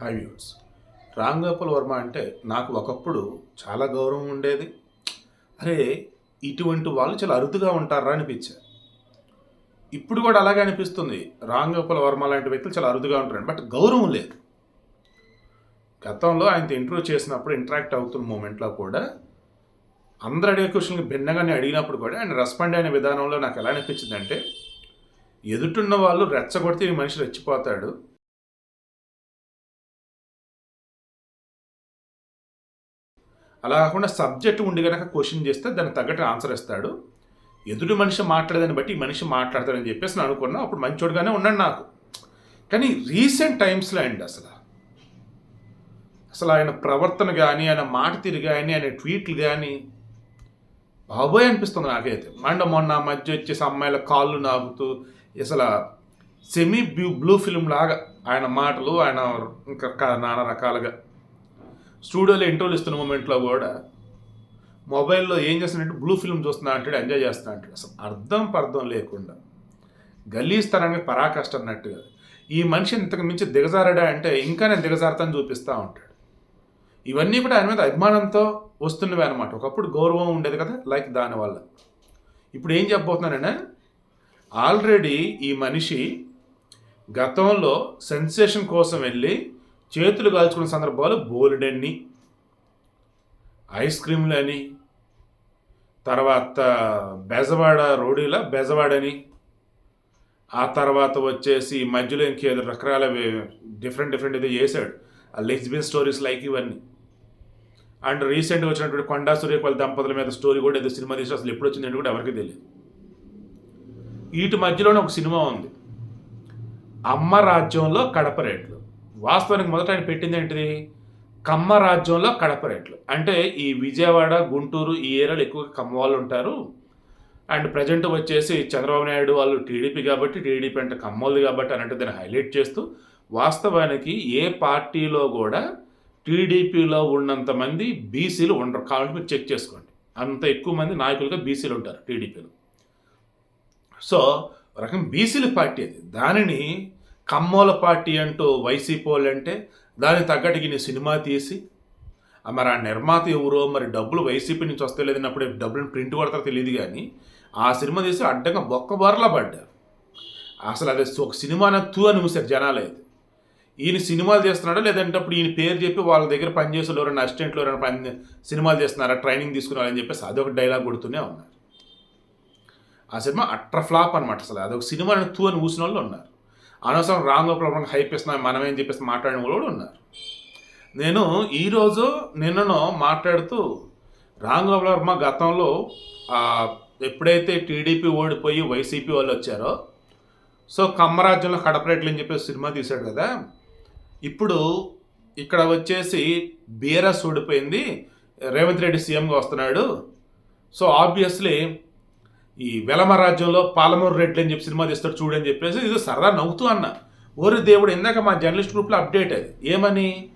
High views Ram Gopal Varma అంటే నాకు ఒకప్పుడు చాలా గౌరవం ఉండేది. అరే ఇటువంటి వాళ్ళు చాలా అరుదుగా ఉంటారా అనిపించారు. ఇప్పుడు కూడా అలాగే అనిపిస్తుంది. రామ్ గోపాల్ వర్మ లాంటి వ్యక్తులు చాలా అరుదుగా ఉంటారు. బట్ గౌరవం లేదు. గతంలో ఆయనతో ఇంటర్వ్యూ చేసినప్పుడు ఇంటరాక్ట్ అవుతున్న మూమెంట్లో కూడా అందరు అడిగే క్వశ్చన్కి భిన్నగానే అడిగినప్పుడు కూడా ఆయన రెస్పాండ్ అయిన విధానంలో నాకు ఎలా అనిపించిందంటే ఎదుటిన్న వాళ్ళు రెచ్చగొడితే ఈ మనిషి రెచ్చిపోతాడు. అలా కాకుండా సబ్జెక్ట్ ఉండి కనుక క్వశ్చన్ చేస్తే దానికి తగ్గట్టు ఆన్సర్ ఇస్తాడు. ఎదుటి మనిషి మాట్లాడేదాన్ని బట్టి ఈ మనిషి మాట్లాడతాడని చెప్పేసి నేను అనుకున్నా. అప్పుడు మంచోడుగానే ఉన్నాడు నాకు. కానీ రీసెంట్ టైమ్స్లో అండి అసలు. అసలు ఆయన ప్రవర్తన కానీ ఆయన మాట తీరు కానీ ఆయన ట్వీట్లు కానీ బాబోయ్ అనిపిస్తుంది నాకైతే. మండ మొన్న మధ్య వచ్చేసి అమ్మాయిల కాళ్ళు నాగుతూ అసలు సెమీ బ్లూ బ్లూ ఫిల్మ్ లాగా ఆయన మాటలు ఆయన ఇంకా నానా రకాలుగా స్టూడియోలో ఇంటర్వ్యూలు ఇస్తున్న మూమెంట్లో కూడా మొబైల్లో ఏం చేస్తున్నట్టు బ్లూ ఫిల్మ్ చూస్తున్నా అంటాడు ఎంజాయ్ చేస్తున్నా అంటాడు. అసలు అర్థం పర్థం లేకుండా గలీస్తారానికి పరాకష్ట అన్నట్టుగా ఈ మనిషి ఇంతకు మించి దిగజారాడా అంటే ఇంకా నేను దిగజారుతాను చూపిస్తూ ఉంటాడు. ఇవన్నీ కూడా ఆయన మీద అభిమానంతో వస్తున్నవి అనమాట ఒకప్పుడు గౌరవం ఉండేది కదా లైక్ దానివల్ల ఇప్పుడు ఏం చెప్పబోతున్నానంటే ఆల్రెడీ ఈ మనిషి గతంలో సెన్సేషన్ కోసం వెళ్ళి చేతులు కాల్చుకున్న సందర్భాలు బోలెడన్ని ఐస్ క్రీమ్లని తర్వాత బెజవాడ రోడీల బెజవాడని ఆ తర్వాత వచ్చేసి మధ్యలో ఇంకేదో రకరకాల డిఫరెంట్ డిఫరెంట్ ఏదో చేశాడు. ఆ లెగ్స్బియన్ స్టోరీస్ లైక్ ఇవన్నీ. అండ్ రీసెంట్గా వచ్చినటువంటి కొండా సూర్యపాల్ దంపతుల మీద స్టోరీ కూడా ఏదో సినిమా తీసి అసలు ఎప్పుడు వచ్చిందంటే కూడా ఎవరికి తెలియదు. వీటి మధ్యలోనే ఒక సినిమా ఉంది. అమ్మ రాజ్యంలో కడప రేట్లు. వాస్తవానికి మొదట ఆయన పెట్టింది ఏంటిది? కమ్మ రాజ్యంలో కడప రేట్లు. అంటే ఈ విజయవాడ గుంటూరు ఈ ఏరియాలో ఎక్కువగా కమ్మ వాళ్ళు ఉంటారు. అండ్ ప్రజెంట్ వచ్చేసి చంద్రబాబు నాయుడు వాళ్ళు టీడీపీ కాబట్టి టీడీపీ అంటే కమ్మోళ్ళు కాబట్టి అన్నట్టు దాన్ని హైలైట్ చేస్తూ వాస్తవానికి ఏ పార్టీలో కూడా టీడీపీలో ఉన్నంత మంది బీసీలు ఉండరు. కాబట్టి మీరు చెక్ చేసుకోండి. అంత ఎక్కువ మంది నాయకులుగా బీసీలు ఉంటారు టీడీపీలో. సో రకం బీసీల పార్టీ అది. దానిని కమ్మోల పార్టీ అంటూ వైసీపీ వాళ్ళంటే దానికి తగ్గట్టుకి నీ సినిమా తీసి ఆ మరి ఆ నిర్మాత ఎవరో మరి డబ్బులు వైసీపీ నుంచి వస్తే లేదన్నప్పుడు డబ్బులను ప్రింట్ కొడతారో తెలియదు కానీ ఆ సినిమా తీసి అడ్డంగా బొక్క బొరలా పడ్డారు. అసలు అది ఒక సినిమా తూ అని మూసారు జనాలు అయితే. ఈయన సినిమాలు చేస్తున్నాడా లేదంటే అప్పుడు ఈయన పేరు చెప్పి వాళ్ళ దగ్గర పనిచేసే ఎవరైనా అసిస్టెంట్లు ఎవరైనా పని సినిమాలు చేస్తున్నారా ట్రైనింగ్ తీసుకున్నారని చెప్పేసి అదొక డైలాగ్ కొడుతూనే ఉన్నారు. ఆ సినిమా అట్ర ఫ్లాప్ అనమాట అసలు. అదొక సినిమా తూ అని ఊసిన వాళ్ళు ఉన్నారు. అనవసరం రామ్ గోపాల్ హైప్ ఇస్తున్నాం మనమేం చెప్పేసి మాట్లాడిన కూడా ఉన్నారు. నేను ఈరోజు నిన్నను మాట్లాడుతూ రామ్ గోపాల్ వర్మ గతంలో ఎప్పుడైతే టీడీపీ ఓడిపోయి వైసీపీ వాళ్ళు వచ్చారో సో కమ్మరాజ్యంలో కడపరేట్లు అని చెప్పేసి సినిమా తీశాడు కదా. ఇప్పుడు ఇక్కడ వచ్చేసి బీఆర్ఎస్ ఓడిపోయింది రేవంత్ రెడ్డి సీఎంగా వస్తున్నాడు. సో ఆబ్వియస్లీ ఈ వెలమ రాజ్యంలో పాలమూరు రెడ్లు అని చెప్పి సినిమా తీస్తాడు చూడని చెప్పేసి ఇది సరదా నవ్వుతూ అన్న. ఓరి దేవుడు ఇందాక మా జర్నలిస్ట్ గ్రూప్లో అప్డేట్ అది. ఏమని?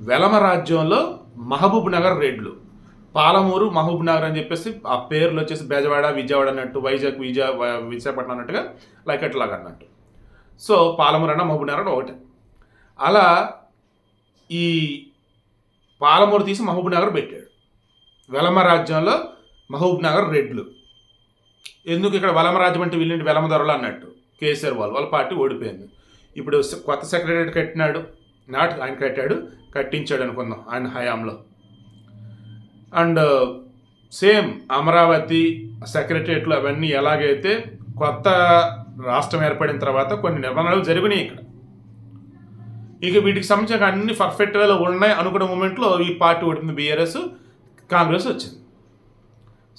వెలమ రాజ్యంలో మహబూబ్ నగర్ రెడ్లు. పాలమూరు మహబూబ్ నగర్ అని చెప్పేసి ఆ పేర్లు వచ్చేసి బెజవాడ విజయవాడ అన్నట్టు వైజాగ్ విజయ విశాఖపట్నం అన్నట్టుగా లైక్ అట్లాగా అన్నట్టు. సో పాలమూరు అన్న మహబూబ్ నగర్ ఒకటే. అలా ఈ పాలమూరు తీసి మహబూబ్ నగర్ పెట్టాడు. వెలమ రాజ్యంలో మహబూబ్ నగర్ రెడ్లు. ఎందుకు ఇక్కడ వలమరాజు వంటి అంటే వెలమదొరలు వెలమ అన్నట్టు? కేసీఆర్ వాళ్ళు వాళ్ళ పార్టీ ఓడిపోయింది. ఇప్పుడు కొత్త సెక్రటరీ కట్టినాడు. నాట్ ఆయన కట్టాడు. కట్టించాడు అనుకుందాం ఆయన హయాంలో. అండ్ సేమ్ అమరావతి సెక్రటరియట్లు అవన్నీ ఎలాగైతే కొత్త రాష్ట్రం ఏర్పడిన తర్వాత కొన్ని నిర్మాణాలు జరిగినాయి ఇక్కడ. ఇక వీటికి సంబంధించిన అన్ని పర్ఫెక్ట్గా ఉన్నాయి అనుకున్న మూమెంట్లో ఈ పార్టీ ఓడింది బీఆర్ఎస్ కాంగ్రెస్ వచ్చింది.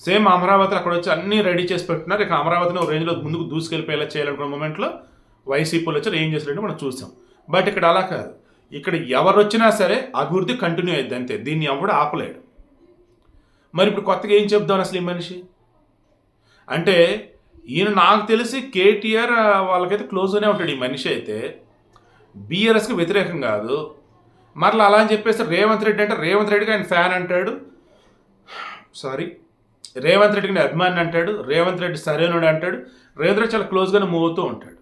సేమ్ అమరావతి అక్కడ వచ్చి అన్ని రెడీ చేసి పెట్టున్నారు. ఇక అమరావతిని ఒక రేంజ్లో ముందుకు దూసుకెళ్ళిపోయేలా చేయాలనుకున్న మూమెంట్లో వైసీపీలు వచ్చారు ఏం చేసినట్టు మనం చూసాం. బట్ ఇక్కడ అలా కాదు. ఇక్కడ ఎవరు వచ్చినా సరే అభివృద్ధి కంటిన్యూ అయ్యింది అంతే. దీన్ని ఎవడు ఆపలేడు. మరి ఇప్పుడు కొత్తగా ఏం చెప్దాం అసలు ఈ మనిషి? అంటే ఈయన నాకు తెలిసి కేటీఆర్ వాళ్ళకైతే క్లోజ్గానే ఉంటాడు ఈ మనిషి అయితే. బీఆర్ఎస్కి వ్యతిరేకం కాదు. మరలా అలా అని చెప్పేసి రేవంత్ రెడ్డి అంటే రేవంత్ రెడ్డికి ఆయన ఫ్యాన్ అంటాడు. సారీ. రేవంత్ రెడ్డికి నేను అభిమాని అంటాడు రేవంత్ రెడ్డి సరైనడు అంటాడు రేవంత్ రెడ్డి చాలా క్లోజ్గానే మూవ్ అవుతూ ఉంటాడు.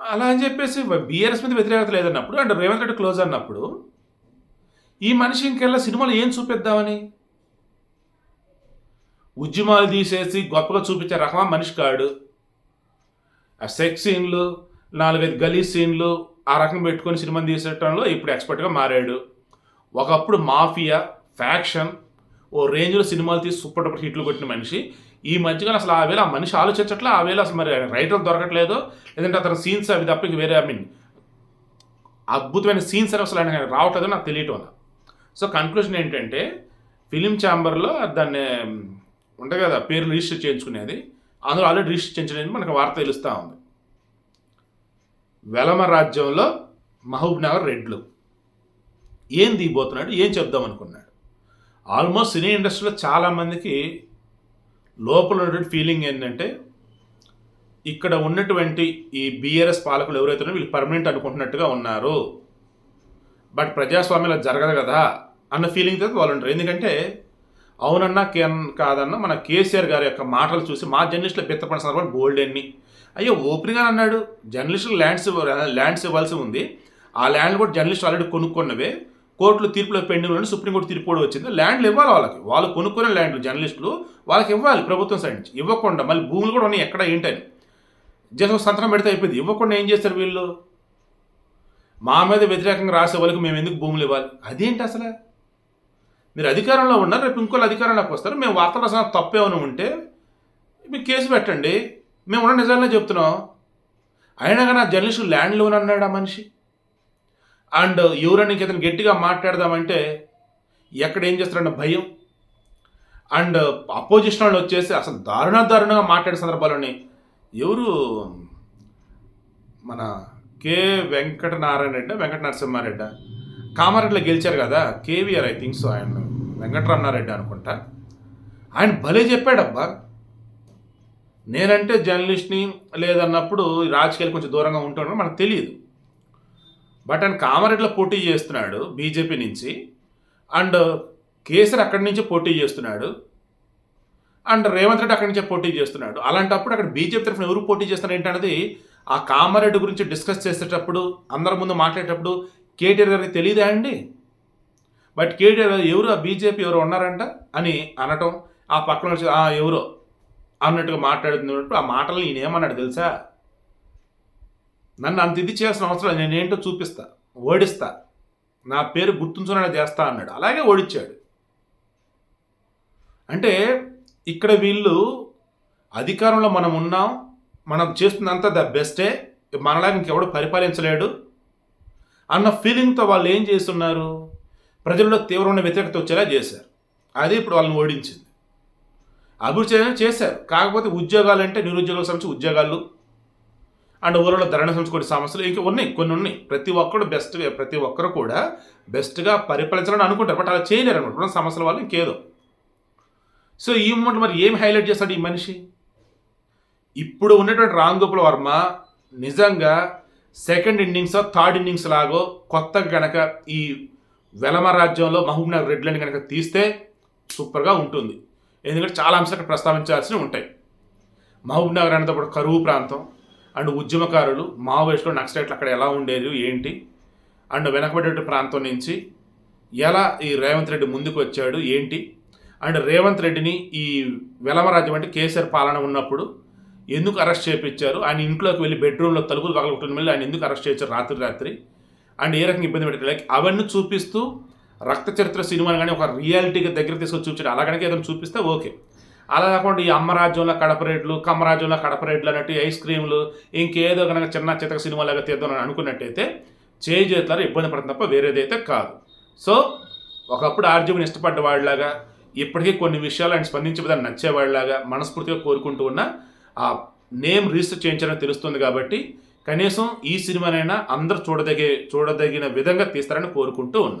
అలా అని చెప్పేసి బీఆర్ఎస్ మీద వ్యతిరేకత లేదన్నప్పుడు అండ్ రేవంత్ రెడ్డి క్లోజ్ అన్నప్పుడు ఈ మనిషి ఇంకెల్లా సినిమాలు ఏం చూపిద్దామని? ఉద్యమాలు తీసేసి గొప్పగా చూపించే రకమా మనిషి కాడు. ఆ సెక్స్ సీన్లు నాలుగైదు గలీ సీన్లు ఆ రకం పెట్టుకొని సినిమాని తీసేటంలో ఇప్పుడు ఎక్స్పర్ట్గా మారాడు. ఒకప్పుడు మాఫియా ఫ్యాక్షన్ ఓ రేంజ్లో సినిమాలు తీసి సూపర్ డూపర్ హిట్లు కొట్టిన మనిషి. ఈ మధ్యగా అసలు ఆ వేళ ఆ మనిషి ఆలోచించట్లే ఆ వేళ అసలు మరి రైటర్ దొరకట్లేదు. లేదంటే అతని సీన్స్ అవి తప్ప ఇంక వేరే ఐ మీన్ అద్భుతమైన సీన్స్ అని అసలు ఆయన రావట్లేదో నాకు తెలియటం వల్ల. సో కన్క్లూజన్ ఏంటంటే ఫిలిం ఛాంబర్లో దాన్ని ఉంటుంది కదా పేరు రిజిస్టర్ చేయించుకునేది. అందులో ఆల్రెడీ రిజిస్టర్ చేయించడానికి మనకు వార్త తెలుస్తూ ఉంది. వెలమ రాజ్యంలో మహబూబ్ నగర్ రెడ్లు. ఏం దిగిపోతున్నాడు? ఏం చెప్దాం అనుకున్నాడు? ఆల్మోస్ట్ సినీ ఇండస్ట్రీలో చాలామందికి లోపల ఉన్నటువంటి ఫీలింగ్ ఏంటంటే ఇక్కడ ఉన్నటువంటి ఈ బీఆర్ఎస్ పాలకులు ఎవరైతే వీళ్ళు పర్మనెంట్ అనుకుంటున్నట్టుగా ఉన్నారు. బట్ ప్రజాస్వామ్యం జరగదు కదా అన్న ఫీలింగ్ అయితే వాళ్ళు ఉంటారు. ఎందుకంటే అవునన్నా కే కాదన్నా మన కేసీఆర్ గారి యొక్క మాటలు చూసి మా జర్నలిస్టులు బెత్తపడిన సందర్భాలు బోల్డ్ ఎన్ని అయ్యో ఓపెన్గా అన్నాడు. జర్నలిస్టులు ల్యాండ్స్ ల్యాండ్స్ ఇవ్వాల్సి ఉంది. ఆ ల్యాండ్ కూడా జర్నలిస్టులు ఆల్రెడీ కొనుక్కున్నవే. కోర్టులో తీర్పులో పెండింగ్ ఉండి సుప్రీంకోర్టు తీర్పు కూడా వచ్చింది. ల్యాండ్లు ఇవ్వాలి వాళ్ళకి. వాళ్ళు కొనుక్కునే ల్యాండ్లు జర్నలిస్టులు వాళ్ళకి ఇవ్వాలి ప్రభుత్వం సైడ్ నుంచి. ఇవ్వకుండా మళ్ళీ భూములు కూడా ఉన్నాయి. ఎక్కడ ఏంటని జస్ట్ ఒక సంతకం పెడితే అయిపోయింది. ఇవ్వకుండా ఏం చేస్తారు వీళ్ళు? మా మీద వ్యతిరేకంగా రాసే వాళ్ళకి మేము ఎందుకు భూములు ఇవ్వాలి? అదేంటి అసలు? మీరు అధికారంలో ఉన్నారు. రేపు ఇంకోళ్ళు అధికారంలోకి వస్తారు. మేము వార్తలు అసలు తప్పేమైనా ఉంటే మీకు కేసు పెట్టండి. మేము ఉన్న నిజాలనే చెప్తున్నాం. అయినా కానీ ఆ జర్నలిస్టు ల్యాండ్ అన్నాడు ఆ మనిషి? అండ్ ఎవరని ఇతను గట్టిగా మాట్లాడదామంటే ఎక్కడ ఏం చేస్తారన్న భయం. అండ్ అపోజిషన్ వాళ్ళు వచ్చేసి అసలు దారుణ దారుణంగా మాట్లాడే సందర్భాలు ఉన్నాయి ఎవరు మన కే వెంకట నారాయణ రెడ్డి వెంకట నరసింహారెడ్డి కామారెడ్డిలో గెలిచారు కదా కేవీఆర్ ఐ థింక్ సో ఆయన వెంకటరమణారెడ్డి అనుకుంటా. ఆయన భలే చెప్పాడబ్బా. నేనంటే జర్నలిస్ట్ని లేదన్నప్పుడు రాజకీయాలు కొంచెం దూరంగా ఉంటాను మనకు తెలియదు. బట్ ఆయన కామారెడ్డిలో పోటీ చేస్తున్నాడు బీజేపీ నుంచి. అండ్ కేసర్ అక్కడి నుంచి పోటీ చేస్తున్నాడు. అండ్ రేవంత్ రెడ్డి అక్కడి నుంచే పోటీ చేస్తున్నాడు. అలాంటప్పుడు అక్కడ బీజేపీ తరఫున ఎవరు పోటీ చేస్తున్నారు ఏంటనేది ఆ కామారెడ్డి గురించి డిస్కస్ చేసేటప్పుడు అందరి ముందు మాట్లాడేటప్పుడు కేటీఆర్ గారికి తెలియదా అండి? బట్ కేటీఆర్ గారు ఎవరు? ఆ బీజేపీ ఎవరు ఉన్నారంట అని అనటం ఆ పక్కన వచ్చి ఎవరో అన్నట్టుగా మాట్లాడుతున్నట్టు ఆ మాటలు నేనేమన్నాడు తెలుసా? నన్ను అంత ఇది చేయాల్సిన అవసరం నేను నేనేంటో చూపిస్తా ఓడిస్తా. నా పేరు గుర్తుంచుకునే చేస్తా అన్నాడు. అలాగే ఓడిచ్చాడు. అంటే ఇక్కడ వీళ్ళు అధికారంలో మనం ఉన్నాం మనం చేస్తున్నంత ద బెస్టే మనలాగా ఇంకెవడు పరిపాలించలేడు అన్న ఫీలింగ్తో వాళ్ళు ఏం చేస్తున్నారు? ప్రజల్లో తీవ్రమైన వ్యతిరేకత వచ్చేలా చేశారు. అదే ఇప్పుడు వాళ్ళని ఓడించింది. అభివృద్ధి చేశారు. కాకపోతే ఉద్యోగాలు అంటే నిరుద్యోగులకు సంబంధించి ఉద్యోగాలు అండ్ ఊళ్ళో ధరణ సంస్కృతి సమస్యలు ఇంకా ఉన్నాయి కొన్ని ఉన్నాయి. ప్రతి ఒక్కరు బెస్ట్గా ప్రతి ఒక్కరు కూడా బెస్ట్గా పరిపాలించాలని అనుకుంటారు బట్ అలా చేయలేరు అనమాట. ఉన్న సమస్యల వల్ల ఇంకేదో. సో ఈ మూమెంట్ మరి ఏం హైలైట్ చేస్తాడు ఈ మనిషి? ఇప్పుడు ఉన్నటువంటి రామ్ గోపాల్ వర్మ నిజంగా సెకండ్ ఇన్నింగ్స్ థర్డ్ ఇన్నింగ్స్ లాగో కొత్తగా గనక ఈ వెలమ రాజ్యంలో మహబూబ్నగర్ రెడ్లని కనుక తీస్తే సూపర్గా ఉంటుంది. ఎందుకంటే చాలా అంశాలు ప్రస్తావించాల్సినవి ఉంటాయి. మహబూబ్నగర్ అనేటప్పుడు కరువు ప్రాంతం అండ్ ఉద్యమకారులు మావోయిస్టులు నక్సలైట్లు అక్కడ ఎలా ఉండేది ఏంటి? అండ్ వెనకబడే ప్రాంతం నుంచి ఎలా ఈ రేవంత్ రెడ్డి ముందుకు వచ్చాడు ఏంటి? అండ్ రేవంత్ రెడ్డిని ఈ వెలమరాజ్యం అంటే కేసీఆర్ పాలన ఉన్నప్పుడు ఎందుకు అరెస్ట్ చేయించారు ఆయన ఇంట్లోకి వెళ్ళి బెడ్రూమ్లో తలుపులు పగలగొట్టిన మళ్ళీ ఆయన ఎందుకు అరెస్ట్ చేయించారు రాత్రి రాత్రి? అండ్ ఏ రకంగా ఇబ్బంది పెట్టారు లైక్ అవన్నీ చూపిస్తూ రక్త చరిత్ర సినిమాని కానీ ఒక రియాలిటీగా దగ్గర తీసుకొచ్చి చూపించారు అలాగనే ఏదైనా చూపిస్తే ఓకే. అలా కాకుండా ఈ అమ్మరాజ్యంలో కడప రేట్లు కమ్మ కడప రేట్లు అన్నట్టు ఐస్ క్రీములు ఇంకేదో కనుక చిన్న చితక సినిమాలాగా తీద్దాం అని అనుకున్నట్టయితే చేయి చేతులారా ఇబ్బంది పడడం తప్ప వేరేదైతే కాదు. సో ఒకప్పుడు ఆర్జీవుని ఇష్టపడ్డ వాళ్ళలాగా ఇప్పటికీ కొన్ని విషయాలు ఆయన స్పందించే విధానం నచ్చేవాళ్ళలాగా మనస్ఫూర్తిగా కోరుకుంటూ ఉన్న ఆ నేమ్ రిజిస్టర్ చేయించాలని తెలుస్తుంది కాబట్టి కనీసం ఈ సినిమానైనా అందరూ చూడదగే చూడదగిన విధంగా తీస్తారని కోరుకుంటూ ఉన్నా.